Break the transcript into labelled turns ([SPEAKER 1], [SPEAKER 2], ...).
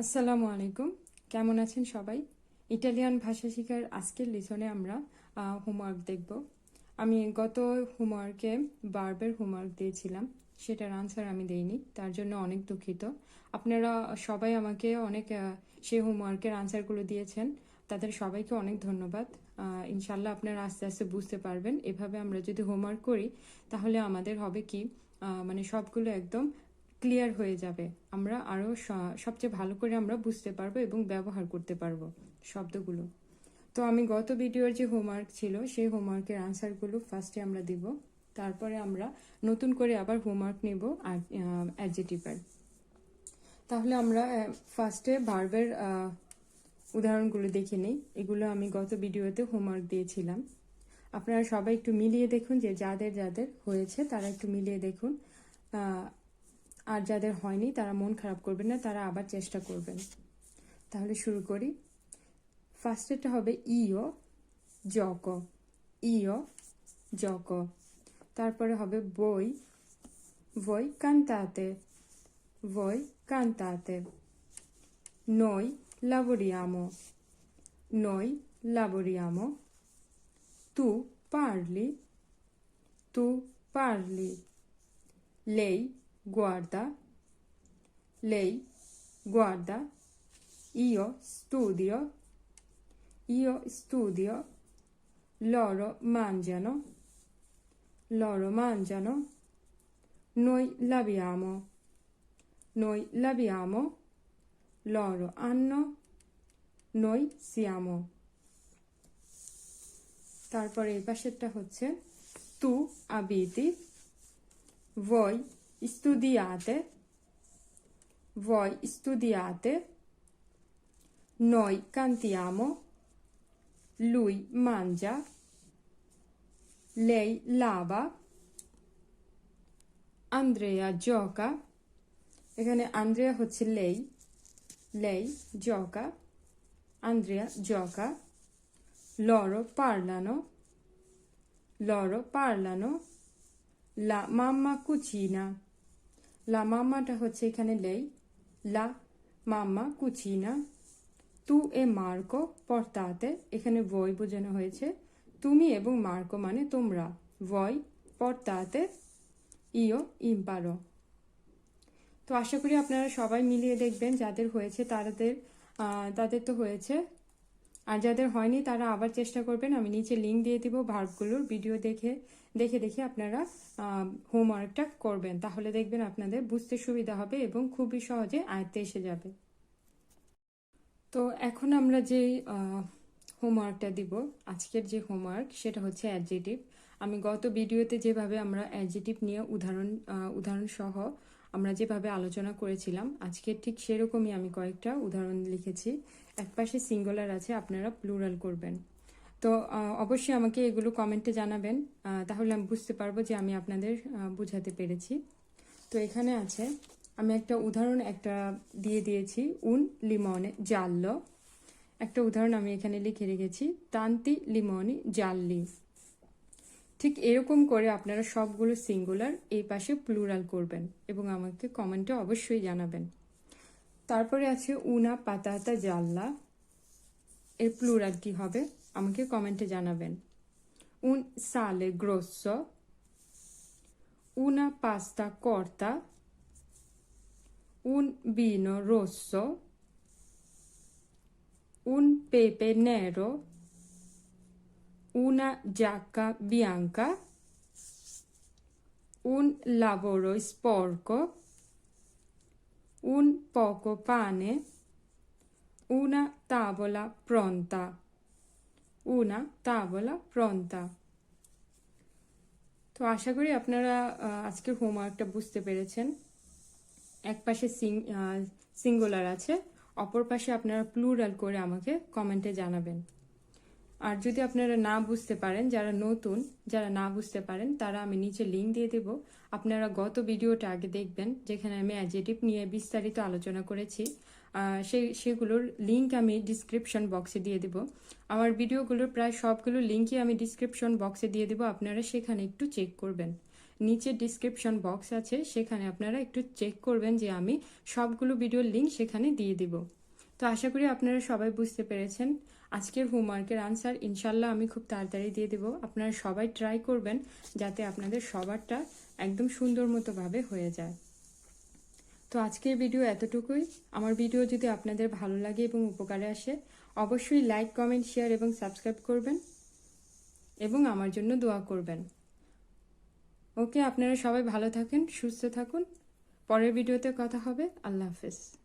[SPEAKER 1] আসসালামু আলাইকুম। কেমন আছেন সবাই? ইটালিয়ান ভাষা শেখার আজকের লিসনে আমরা হোমওয়ার্ক দেখব। আমি গত হোমওয়ার্কে বার্বের হোমওয়ার্ক দিয়েছিলাম। সেটার আনসার আমি দেইনি, তার জন্য অনেক দুঃখিত। আপনারা সবাই আমাকে অনেক সেই হোমওয়ার্কের আনসারগুলো দিয়েছেন। তাদের সবাইকে অনেক ধন্যবাদ। ইনশাল্লাহ আপনারা আস্তে আস্তে বুঝতে পারবেন। এভাবে আমরা যদি হোমওয়ার্ক করি, তাহলে আমাদের হবে কি? মানে সবগুলো একদম ক্লিয়ার হয়ে যাবে। আমরা আরও সবচেয়ে ভালো করে আমরা বুঝতে পারব এবং ব্যবহার করতে পারব শব্দগুলো। তো আমি গত ভিডিওর যে হোমওয়ার্ক ছিল, সেই হোমওয়ার্কের আনসারগুলো ফার্স্টে আমরা দিব। তারপরে আমরা নতুন করে আবার হোমওয়ার্ক নেব অ্যাডজেটিভের তাহলে আমরা ফার্স্টে ভার্বের উদাহরণগুলো দেখে নিই। এগুলো আমি গত ভিডিওতে হোমওয়ার্ক দিয়েছিলাম। আপনারা সবাই একটু মিলিয়ে দেখুন যে যাদের যাদের হয়েছে তারা একটু মিলিয়ে দেখুন। আর যাদের হয়নি, তারা মন খারাপ করবেন না, তারা আবার চেষ্টা করবেন। তাহলে শুরু করি। ফার্স্টেরটা হবে ইও জক ইও জক তারপরে হবে বই। voi cantate voi cantate noi lavoriamo noi lavoriamo tu parli tu parli lei guarda lei guarda io studio io studio loro mangiano loro mangiano noi laviamo noi laviamo loro hanno noi siamo তারপরে এই পাশেরটা হচ্ছে তু abiti voi studiate voi studiate noi cantiamo lui mangia lei lava Andrea জকা এখানে Andrea হচ্ছে লেই লেই জকা Andrea জকা লরো পারলানো লরো পারলানো লা মাম্মা কুচিনা লা মাম্মাটা হচ্ছে এখানে লেই লা মাম্মা কুচিনা তু এ মার্কো পর্তাতে এখানে ভয় বোঝানো হয়েছে তুমি এবং মার্কো মানে তোমরা ভয় পর্তাতে ইও ইম্পারো তো আশা করি আপনারা সবাই মিলিয়ে দেখবেন যাদের হয়েছে তাদের তাদের তো হয়েছে। আর যাদের হয়নি তারা আবার চেষ্টা করবেন। আমি নিচে লিঙ্ক দিয়ে দিব ভার্বগুলোর ভিডিও দেখে দেখে দেখে আপনারা হোমওয়ার্কটা করবেন। তাহলে দেখবেন আপনাদের বুঝতে সুবিধা হবে এবং খুবই সহজে আয়ত্তে এসে যাবে। তো এখন আমরা যে হোমওয়ার্কটা দিব আজকের যে হোমওয়ার্ক সেটা হচ্ছে অ্যাডজেটিভ আমি গত ভিডিওতে যেভাবে আমরা অ্যাডজেটিভ নিয়ে উদাহরণ আহ, উদাহরণ সহ আমরা যেভাবে আলোচনা করেছিলাম আজকে ঠিক সেরকমই আমি কয়েকটা উদাহরণ লিখেছি। একপাশে সিঙ্গুলার আছে, আপনারা প্লুরাল করবেন। তো অবশ্যই আমাকে এগুলো কমেন্টে জানাবেন। তাহলে আমি বুঝতে পারব যে আমি আপনাদের বুঝাতে পেরেছি। তো এখানে আছে, আমি একটা উদাহরণ একটা দিয়ে দিয়েছি, উন লিমনে জাল্লো। একটা উদাহরণ আমি এখানে লিখে রেখেছি, তান্তি লিমনি জাল্লি। ঠিক এরকম করে আপনারা সবগুলো সিঙ্গুলার এই পাশে প্লুরাল করবেন এবং আমাকে কমেন্টে অবশ্যই জানাবেন। তারপরে আছে উনা পাতাতা জাল্লা। এর প্লুরাল কি হবে? আমাকে কমেন্টে জানাবেন। উন সালে গ্রোসো। una pasta corta, un vino rosso, un pepe nero, una giacca bianca, un lavoro sporco, un poco pane, una tavola pronta, una tavola pronta. তো আশা করি আপনারা আজকের হোমওয়ার্কটা বুঝতে পেরেছেন এক পাশে সিঙ্গুলার আছে অপর পাশে আপনারা প্লুরাল করে আমাকে কমেন্টে জানাবেন আর যদি আপনারা না বুঝতে পারেন, যারা নতুন, যারা না বুঝতে পারেন, তারা আমি নিচে লিঙ্ক দিয়ে দেব। আপনারা গত ভিডিওটা আগে দেখবেন, যেখানে আমি অ্যাজেটিভ নিয়ে বিস্তারিত আলোচনা করেছি। সেই সেগুলোর লিঙ্ক আমি ডিসক্রিপশন বক্সে দিয়ে দেব। আমার ভিডিওগুলোর প্রায় সবগুলো লিঙ্কই আমি ডিসক্রিপশন বক্সে দিয়ে দেব। আপনারা সেখানে একটু চেক করবেন। নিচে ডিসক্রিপশন বক্স আছে, সেখানে আপনারা একটু চেক করবেন যে আমি সবগুলো ভিডিওর লিঙ্ক সেখানে দিয়ে দিব। তো আশা করি আপনারা সবাই বুঝতে পেরেছেন। আজকের হোমওয়ার্কের আনসার ইনশাল্লাহ আমি খুব তাড়াতাড়ি দিয়ে দেব। আপনারা সবাই ট্রাই করবেন যাতে আপনাদের সবারটা একদম সুন্দর মতোভাবে হয়ে যায়। তো আজকের ভিডিও এতটুকুই। আমার ভিডিও যদি আপনাদের ভালো লাগে এবং উপকারে আসে, অবশ্যই লাইক, কমেন্ট, শেয়ার এবং সাবস্ক্রাইব করবেন এবং আমার জন্য দোয়া করবেন। ওকে, আপনারা সবাই ভালো থাকেন, সুস্থ থাকুন। পরের ভিডিওতে কথা হবে। আল্লাহ হাফেজ।